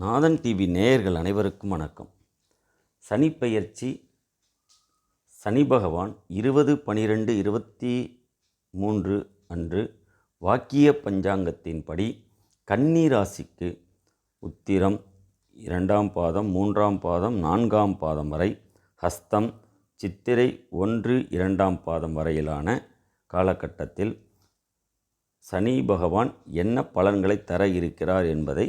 நாதன் TV நேயர்கள் அனைவருக்கும் வணக்கம். சனிப்பெயர்ச்சி சனி பகவான் இருபது பனிரெண்டு இருபத்தி மூன்று அன்று வாக்கிய பஞ்சாங்கத்தின்படி கன்னி ராசிக்கு உத்திரம் இரண்டாம் பாதம் மூன்றாம் பாதம் நான்காம் பாதம் வரை ஹஸ்தம் சித்திரை ஒன்று இரண்டாம் பாதம் வரையிலான காலகட்டத்தில் சனி பகவான் என்ன பலன்களை தர இருக்கிறார் என்பதை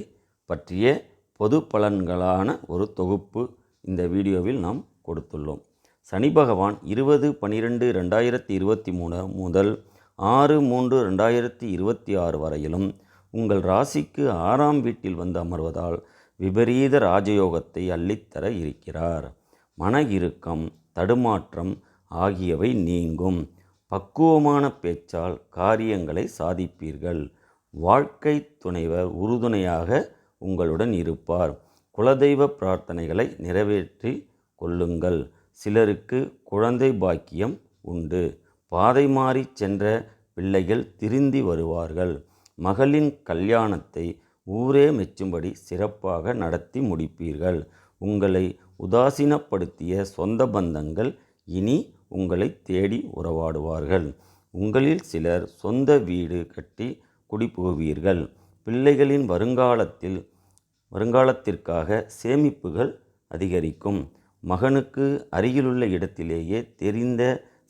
பற்றிய பொது பலன்களான ஒரு தொகுப்பு இந்த வீடியோவில் நாம் கொடுத்துள்ளோம். சனி பகவான் இருபது பனிரெண்டு ரெண்டாயிரத்தி இருபத்தி மூணு முதல் ஆறு மூன்று ரெண்டாயிரத்தி இருபத்தி ஆறு வரையிலும் உங்கள் ராசிக்கு ஆறாம் வீட்டில் வந்து அமர்வதால் விபரீத ராஜயோகத்தை அள்ளித்தர இருக்கிறார். மன இறுக்கம் தடுமாற்றம் ஆகியவை நீங்கும். பக்குவமான பேச்சால் காரியங்களை சாதிப்பீர்கள். வாழ்க்கை துணைவர் உறுதுணையாக உங்களுடன் இருப்பார். குலதெய்வ பிரார்த்தனைகளை நிறைவேற்றி கொள்ளுங்கள். சிலருக்கு குழந்தை பாக்கியம் உண்டு. பாதை மாறி சென்ற பிள்ளைகள் திருந்தி வருவார்கள். மகளின் கல்யாணத்தை ஊரே மெச்சும்படி சிறப்பாக நடத்தி முடிப்பீர்கள். உங்களை உதாசீனப்படுத்திய சொந்த பந்தங்கள் இனி உங்களை தேடி உறவாடுவார்கள். உங்களில் சிலர் சொந்த வீடு கட்டி குடிபுகுவீர்கள். பிள்ளைகளின் வருங்காலத்தில் வருங்காலத்திற்காக சேமிப்புகள் அதிகரிக்கும். மகனுக்கு அருகிலுள்ள இடத்திலேயே தெரிந்த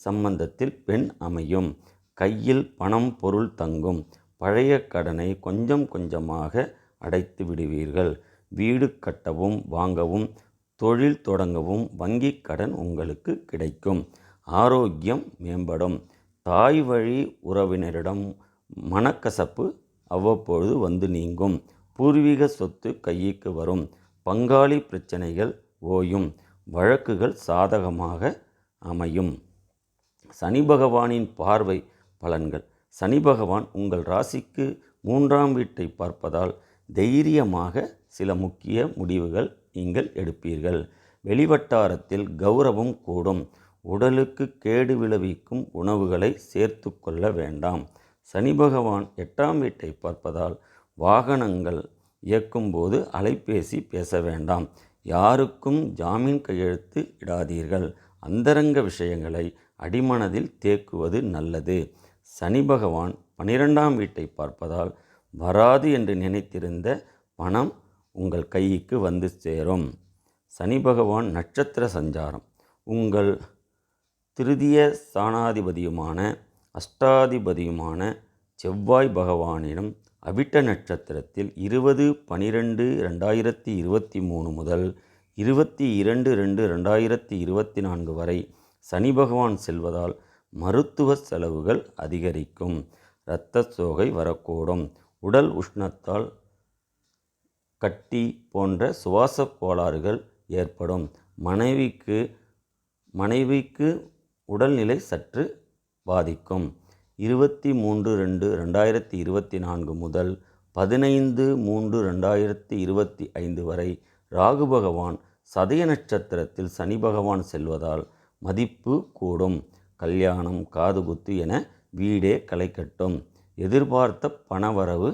சம்பந்தத்தில் பெண் அமையும். கையில் பணம் பொருள் தங்கும். பழைய கடனை கொஞ்சம் கொஞ்சமாக அடைத்து விடுவீர்கள். வீடு கட்டவும் வாங்கவும் தொழில் தொடங்கவும் வங்கி கடன் உங்களுக்கு கிடைக்கும். ஆரோக்கியம் மேம்படும். தாய் வழி உறவினரிடம் மனக்கசப்பு அவ்வப்பொழுது வந்து நீங்கும். பூர்வீக சொத்து கைக்கு வரும். பங்காளி பிரச்சனைகள் ஓயும். வழக்குகள் சாதகமாக அமையும். சனி பகவானின் பார்வை பலன்கள். சனி பகவான் உங்கள் ராசிக்கு மூன்றாம் வீட்டை பார்ப்பதால் தைரியமாக சில முக்கிய முடிவுகள் நீங்கள் எடுப்பீர்கள். வெளிவட்டாரத்தில் கௌரவம் கூடும். உடலுக்கு கேடு விளைவிக்கும் உணவுகளை சேர்த்து கொள்ள வேண்டாம். சனி பகவான் எட்டாம் வீட்டை பார்ப்பதால் வாகனங்கள் இயக்கும்போது அலைபேசி பேச வேண்டாம். யாருக்கும் ஜாமீன் கையெழுத்து இடாதீர்கள். அந்தரங்க விஷயங்களை அடிமனதில் தேக்குவது நல்லது. சனி பகவான் பனிரெண்டாம் வீட்டை பார்ப்பதால் வராது என்று நினைத்திருந்த பணம் உங்கள் கைக்கு வந்து சேரும். சனி பகவான் நட்சத்திர சஞ்சாரம். உங்கள் திருதிய ஸ்தானாதிபதியுமான அஷ்டாதிபதியுமான செவ்வாய் பகவானிடம் அவிட்ட நட்சத்திரத்தில் இருபது பனிரெண்டு ரெண்டாயிரத்தி இருபத்தி மூணு முதல் இருபத்தி இரண்டு ரெண்டு ரெண்டாயிரத்தி இருபத்தி நான்கு வரை சனி பகவான் செல்வதால் மருத்துவ செலவுகள் அதிகரிக்கும். இரத்த சோகை வரக்கூடும். உடல் உஷ்ணத்தால் கட்டி போன்ற சுவாச கோளாறுகள் ஏற்படும். மனைவிக்கு மனைவிக்கு உடல்நிலை சற்று பாதிக்கும். இருபத்தி மூன்று ரெண்டு ரெண்டாயிரத்தி இருபத்தி நான்கு முதல் பதினைந்து மூன்று ரெண்டாயிரத்தி இருபத்தி ஐந்து வரை ராகு பகவான் சதய நட்சத்திரத்தில் சனி பகவான் செல்வதால் மதிப்பு கூடும். கல்யாணம் காதுகுத்து என வீடே களைக்கட்டும் எதிர்பார்த்த பணவரவு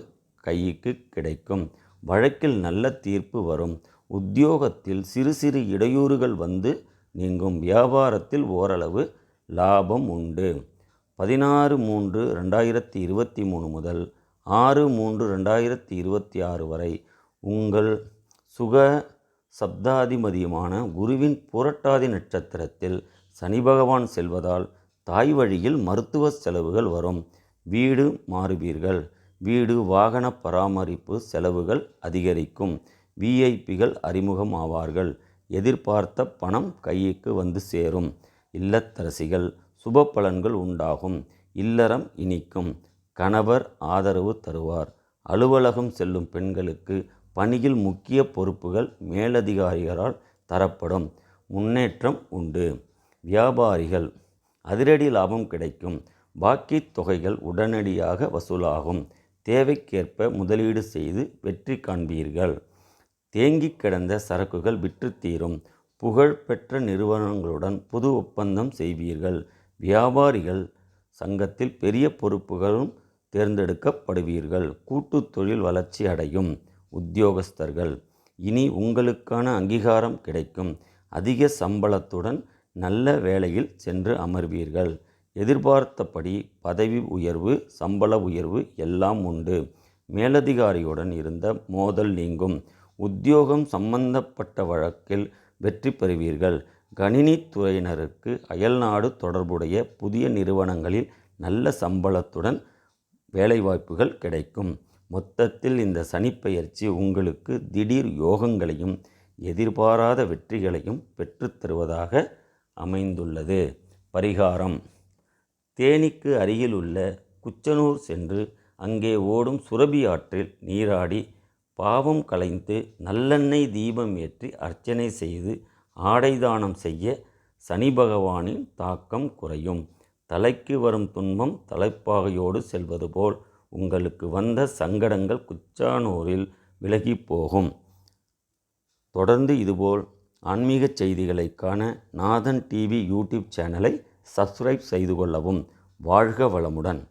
கைக்கு கிடைக்கும். வழக்கில் நல்ல தீர்ப்பு வரும். உத்தியோகத்தில் சிறு சிறு இடையூறுகள் வந்து நீங்கும். வியாபாரத்தில் ஓரளவு லாபம் உண்டு. பதினாறு மூன்று ரெண்டாயிரத்தி இருபத்தி மூணு முதல் ஆறு மூன்று ரெண்டாயிரத்தி இருபத்தி ஆறு வரை உங்கள் சுக சப்தாதிபதியுமான குருவின் புரட்டாதி நட்சத்திரத்தில் சனி பகவான் செல்வதால் தாய் வழியில் மருத்துவ செலவுகள் வரும். வீடு மாறுவீர்கள். வீடு வாகன பராமரிப்பு செலவுகள் அதிகரிக்கும். விஐபிகள் அறிமுகம் ஆவார்கள் எதிர்பார்த்த பணம் கைக்கு வந்து சேரும். இல்லத்தரசிகள் சுப பலன்கள் உண்டாகும். இல்லறம் இனிக்கும். கணவர் ஆதரவு தருவார். அலுவலகம் செல்லும் பெண்களுக்கு பணியில் முக்கிய பொறுப்புகள் மேலதிகாரிகளால் தரப்படும். முன்னேற்றம் உண்டு. வியாபாரிகள் அதிரடி லாபம் கிடைக்கும். பாக்கி தொகைகள் உடனடியாக வசூலாகும். தேவைக்கேற்ப முதலீடு செய்து வெற்றி காண்பீர்கள். தேங்கி கிடந்த சரக்குகள் விற்று தீரும். புகழ்பெற்ற நிறுவனங்களுடன் புது ஒப்பந்தம் செய்வீர்கள். வியாபாரிகள் சங்கத்தில் பெரிய பொறுப்புகளும் தேர்ந்தெடுக்கப்படுவீர்கள். கூட்டு தொழில் வளர்ச்சி அடையும் உத்தியோகஸ்தர்கள். இனி உங்களுக்கான அங்கீகாரம் கிடைக்கும். அதிக சம்பளத்துடன் நல்ல வேலையில் சென்று அமர்வீர்கள். எதிர்பார்த்தபடி பதவி உயர்வு சம்பள உயர்வு எல்லாம் உண்டு. மேலதிகாரியுடன் இருந்த மோதல் நீங்கும். உத்தியோகம் சம்பந்தப்பட்ட வழக்கில் வெற்றி பெறுவீர்கள். கணினித்துறையினருக்கு அயல்நாடு தொடர்புடைய புதிய நிறுவனங்களில் நல்ல சம்பளத்துடன் வேலைவாய்ப்புகள் கிடைக்கும். மொத்தத்தில் இந்த சனிப்பெயர்ச்சி உங்களுக்கு திடீர் யோகங்களையும் எதிர்பாராத வெற்றிகளையும் பெற்றுத்தருவதாக அமைந்துள்ளது. பரிகாரம். தேனிக்கு அருகிலுள்ள குச்சனூர் சென்று அங்கே ஓடும் சுரபி ஆற்றில் நீராடி பாவம் களைந்து நல்லெண்ணெய் தீபம் ஏற்றி அர்ச்சனை செய்து ஆடை தானம் செய்ய சனி பகவானின் தாக்கம் குறையும். தலைக்கு வரும் துன்பம் தலைப்பாகையோடு செல்வது போல் உங்களுக்கு வந்த சங்கடங்கள் குச்சானூரில் விலகி போகும். தொடர்ந்து இதுபோல் ஆன்மீக செய்திகளை காண நாதன் டிவி யூடியூப் சேனலை சப்ஸ்கிரைப் செய்து கொள்ளவும். வாழ்க வளமுடன்.